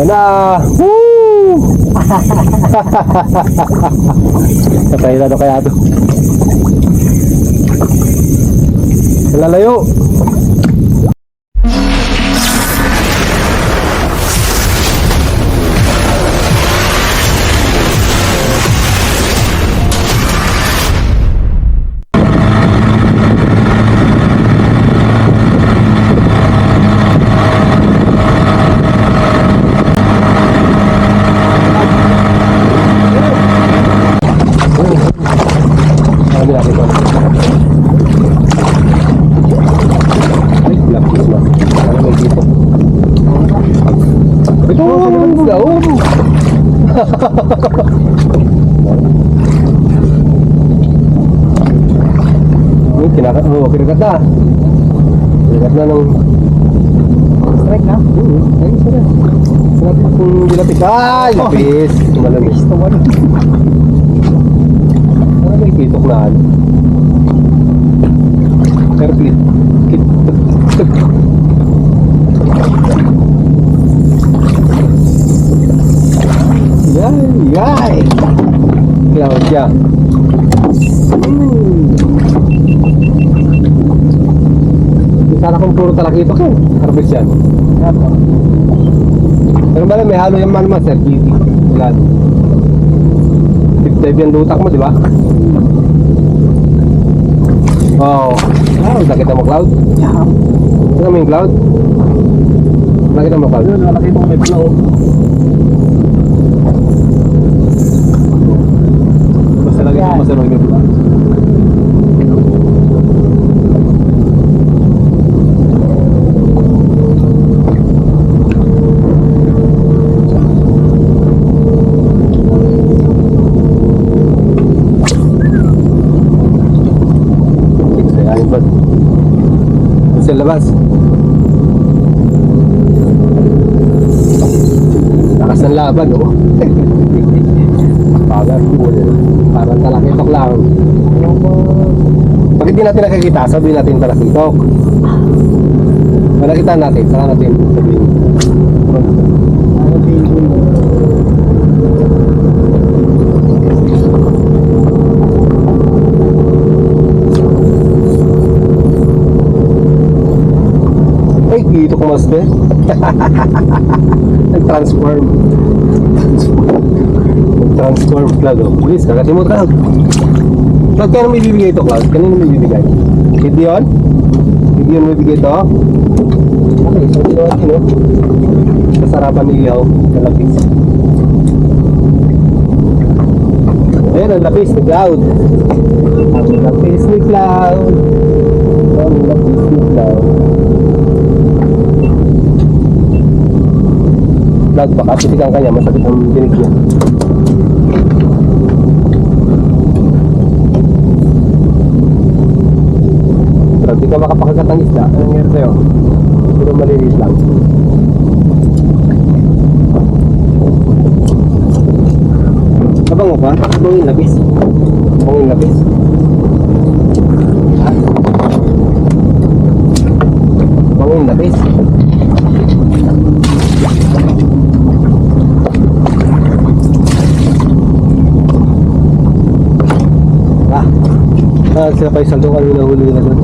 Yan na! Woo! Patay na kaya ito. Lalayo! Sabi daon. Uy, kinakat mo, kinakat na. Kinakat na ng... Strike na? Oo, ay, sarap. Sarap kung dilapis. Ay, lapis. Malamig. Ano may kitok na ano? Yay, yay! Cloud siya. Hmm. Sana kung puro talakitok yan. Harvest yan. Pero ba may halo yung man man, sir? GT. Wala. Deep dive yung lutak mo, di ba? Oo. Oh. nakita mo cloud? Yeah. Nakita mo yung cloud? Nakita mo cloud? Yun, malaki mong may flow. Yan. masarap yung ba? Sa labas. Lakas ng laban, oh. Pagar Parang talakitok lang. Pag hindi natin nakikita, sabihin natin talakitok. Pag nakita natin, saka natin sabihin. Ay, dito ko mas din. Nag-transform. Nag-transform cloud, oh. Please. Cloud, kaya may bibigay ito, cloud? Kanino may bibigay? Hindi yun? Hindi yun may bibigay ito? Okay, so ito natin, oh. Kasarapan ni Liao, na lapis. Ayun, ang lapis ni Cloud. Ang lapis ni Cloud. Ang lapis ni Cloud. Cloud, baka titigan ka niya, masakit ang dinig niya. Cloud, di ka makapakagat ng isda. Anong nangyari sa'yo? Puro malinis lang. Kabango pa? Kabango yung labis. Kabango yung labis. Ha? Kabango yung labis. Ah. Ah, sila pa isang doon kanina huli nila doon.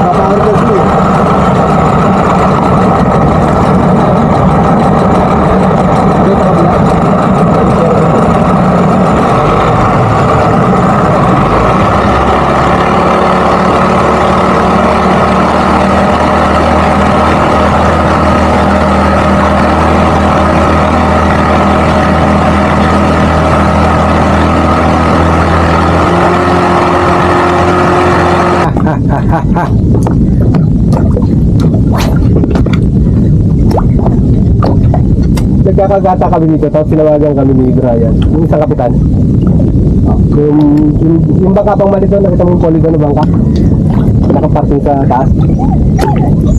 Papaharap na sila eh. Dito ka pala. Nagkakagata kami dito, tapos sinawagan kami ni Brian, yung isang kapitan. Yung, yung, yung bangka pang mali doon, nakita mo yung polygon na bangka? Nakaparking sa taas.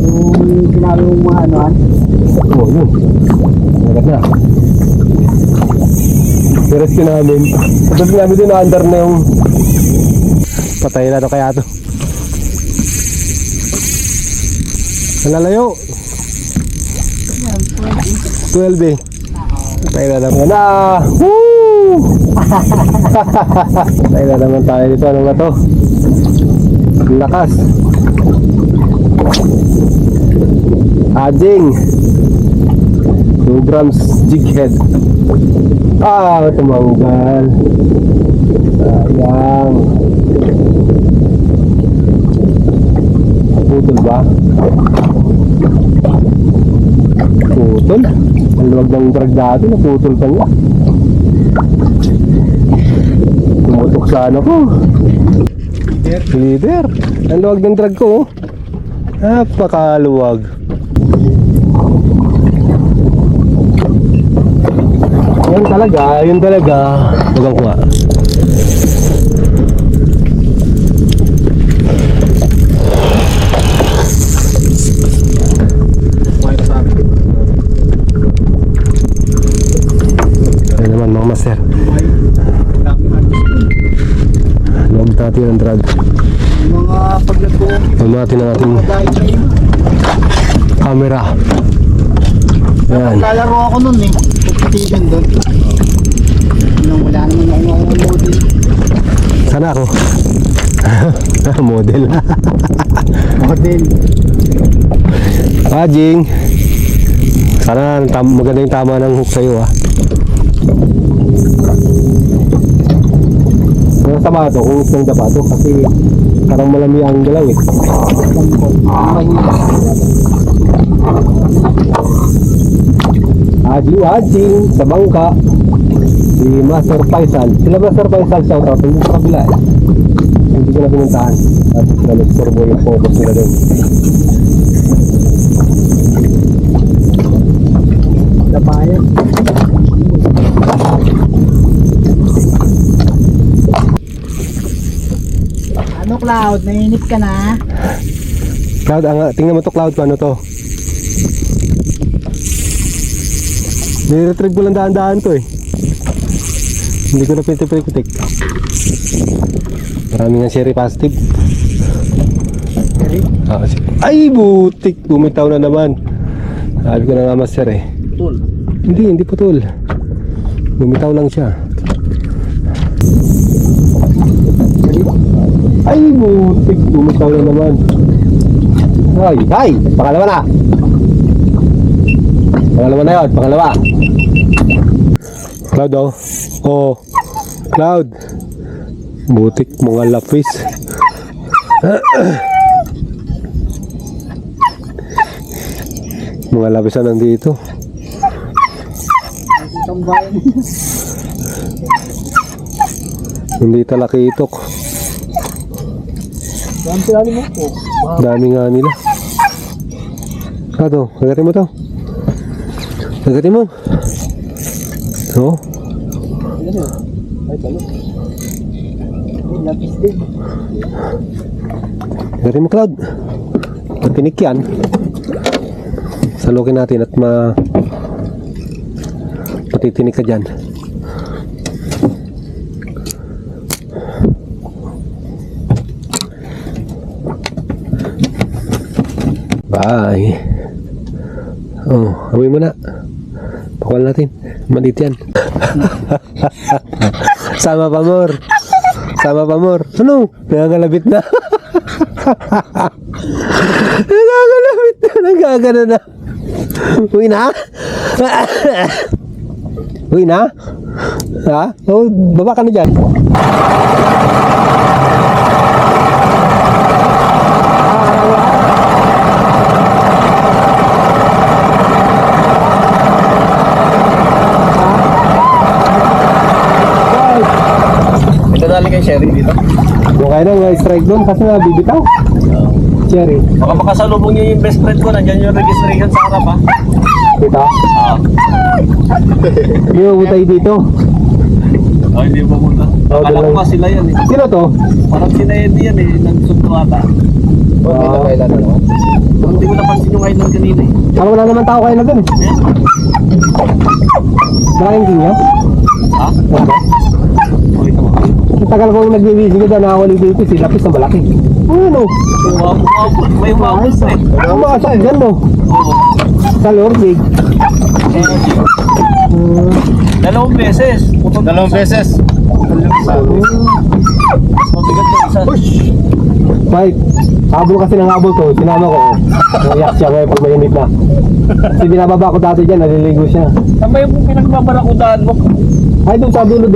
Yung sinabi mong mga anuan. Oo, oh, yun. Nagat na. I-rescue namin. Tapos namin din na-under na yung... Patay na to kaya to. Nalalayo. 12 eh. Tayo na naman na. Woo! Tayo na naman tayo dito. Ano na to? Lakas. Ading. 2 grams jig head. Ah, tumanggal. Sayang. Putol ba? Putol? Ang luwag ng drag dati, naputol pa niya. Tumutok sa ano ko. Leader. Ang luwag ng drag ko. oh. Napakaluwag. Yan talaga, yun talaga. Huwag ko nga. Natin ang drag. Mga paglato. Huwag natin ang ating camera. Yan. Lalaro ako nun eh. Competition doon. Nung wala naman ako ng model. Sana ako. Model. Model. Pajing. Sana maganda yung tama ng hook sa'yo ah. Ang sama to, kung hook ng dapato kasi parang malami ang galaw eh. Ajing sa bangka. Si Master Faisal. Sila Master Faisal shout out. Hindi sa kabila eh. Hindi ko na pinuntahan. At na-disturbo yung focus nila doon. Ano Cloud? Nainip ka na? Cloud, ang, tingnan mo to Cloud kung ano to. Niretrieve ko lang daan-daan to eh. Hindi ko na pinitipitik. Marami nga sherry positive. Ah, Ay, butik! Bumitaw na naman. Sabi ko na nga master eh. Tul. Hindi, hindi putol. Bumitaw lang siya. Ay, butik! Bumitaw na naman. Ay, ay! Pangalawa na! Pangalawa na yun, pangalawa. Cloud oh. Oh. Cloud. Butik mga lapis. mga lapis na nandito. Itong bayan. Hindi talakitok. Saan sila po? Dami nga nila. Ah, to. Kagatin mo to. Kagatin mo. Ano? Ay, balo. Ay, lapis din. Kagatin mo, Cloud. Patinik yan. Salukin natin at ma... Patitinik ka dyan. Bye. Oh, amoy mo na. Pakual natin. Maliit yan. Sama pa, Mor. Sama pa, Mor. Ano? Nangangalabit na. Nangangalabit na. Nagagano na. Uwi na? Uwi na? Ha? Oh, baba ka na dyan. Ito dali kay Sherry dito. Na, may strike doon kasi nabibitaw. Cherry. Baka makasalubong niyo yung best friend ko. Nandiyan yung registration sa harap ha. Kita. Ah. Hindi mo butay dito. Oh, hindi mo pumunta. Oh, Akala ko dalawa. nga sila yan eh. Sino to? Parang sila Eddie yan eh. Nagsundo ata. Ah. Hindi ko napansin yung island kanina eh. Parang wala naman tao kayo na doon. eh. Malaking king Ha? Okay. Tagal ko nagbibisi ko doon, nakakawali dito, si Lapis na malaki. Ano? May umabot eh. Umasak dyan no? Oo. Sa Lordig. Dalawang beses. Dalawang beses. Mabigat na isa. Mike, habol kasi ng habol to, sinama ko. Nayak siya ngayon pag mainit na. Kasi binababa ko dati dyan, naliligo siya. Saan ba yung pinagbabarakudahan mo? Ay, doon sa dulo